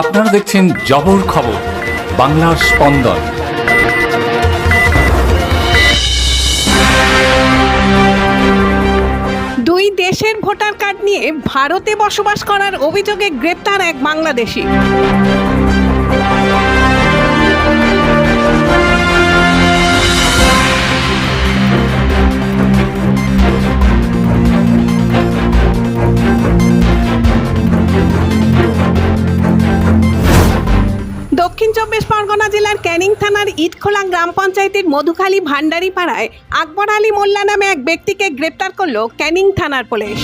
আপনারা দেখছেন জবর খবর, বাংলার স্পন্দন। দুই দেশের ভোটার কার্ড নিয়ে ভারতে বসবাস করার অভিযোগে গ্রেপ্তার এক বাংলাদেশি। চব্বিশ পরগনা জেলার ক্যানিং থানার ইটখোলা গ্রাম পঞ্চায়েতের মধুখালী ভান্ডারি পাড়ায় আকবর আলী মোল্লা নামে এক ব্যক্তিকে গ্রেপ্তার করল ক্যানিং থানার পুলিশ।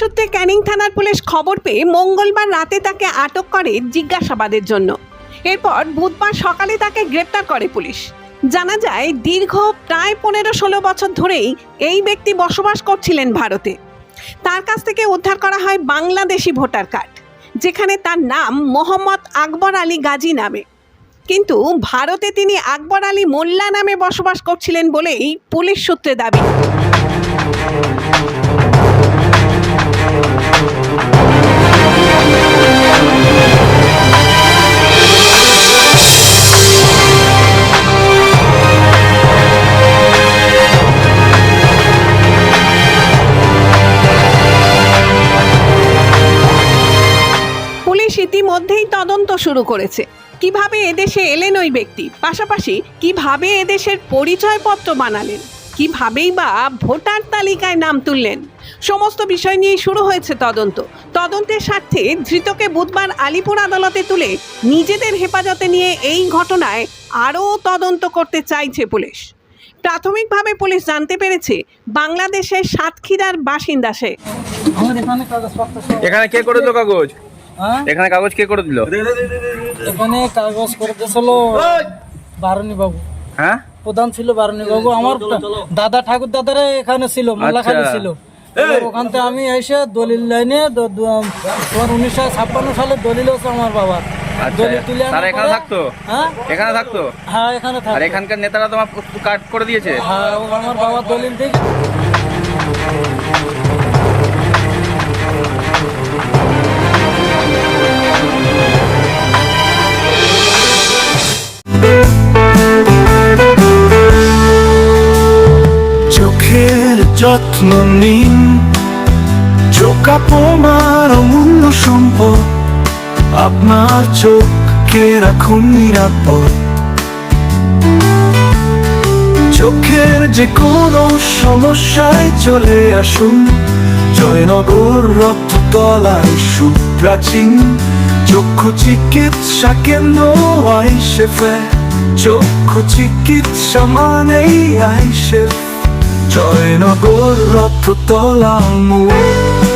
সূত্রে ক্যানিং থানার পুলিশ খবর পেয়ে মঙ্গলবার রাতে তাকে আটক করে জিজ্ঞাসাবাদের জন্য। এরপর বুধবার সকালে তাকে গ্রেপ্তার করে পুলিশ। জানা যায়, দীর্ঘ প্রায় পনেরো ষোলো বছর ধরেই এই ব্যক্তি বসবাস করছিলেন ভারতে। তার কাছ থেকে উদ্ধার করা হয় বাংলাদেশি ভোটার কার্ড, যেখানে তার নাম মোহাম্মদ আকবর আলী গাজী নামে। কিন্তু ভারতে তিনি আকবর আলী মোল্লা নামে বসবাস করছিলেন বলেই পুলিশ সূত্রে দাবি ইতিমধ্যেই তদন্ত শুরু করেছে। কীভাবে এদেশে এলেন ওই ব্যক্তি? পাশাপাশি কীভাবে এদেশের পরিচয়পত্র বানালেন? কিভাবেই বা ভোটার তালিকায় নাম তুললেন? সমস্ত বিষয় নিয়েই শুরু হয়েছে তদন্ত। তদন্তের স্বার্থে ধৃতকে বুধবার আলিপুর আদালতে তুলে নিজেদের হেফাজতে নিয়ে এই ঘটনায় আরও তদন্ত করতে চাইছে পুলিশ। প্রাথমিকভাবে পুলিশ জানতে পেরেছে বাংলাদেশের সাতক্ষীরার বাসিন্দা সে। এখানে কে করে দিল কাগজ? এখানে কাগজ কে করে দিল? এখানে কাগজ করে দিয়েছিল বারুণী বাবু হ্যাঁ? প্রধান ছিল বারুণী বাবু আমার দাদা ঠাকুর দাদারা এখানে ছিল মোল্লাখালী আচ্ছা। ছিল ওখান থেকে আমি এসে দলিল লাইনে তোমার উনিশশো ছাপ্পান্ন সালে দলিল হচ্ছে আমার বাবার। আচ্ছা। দলিল তুলে এখানে থাকতো? হ্যাঁ? এখানে থাকতো? হ্যাঁ এখানে আর এখানকার নেতারা তোমার কাট করে দিয়েছে? হ্যাঁ আমার বাবার দলিল থেকে চোখের যত্ন নিন। চোখ আপনার অমূল্য সম্পদ। আপনার চোখকে রাখুন নিরাপদ। চোখের যে কোনো সমস্যায় চলে আসুন। জয়নগর রক্ততলায় সুপ্রাচীন। চক্ষু চিকিৎসা কেন্দ্র আইসেফে চক্ষু চিকিৎসা মানেই আইসেফ। Trời nó cố rốt thuộc tố lòng mùa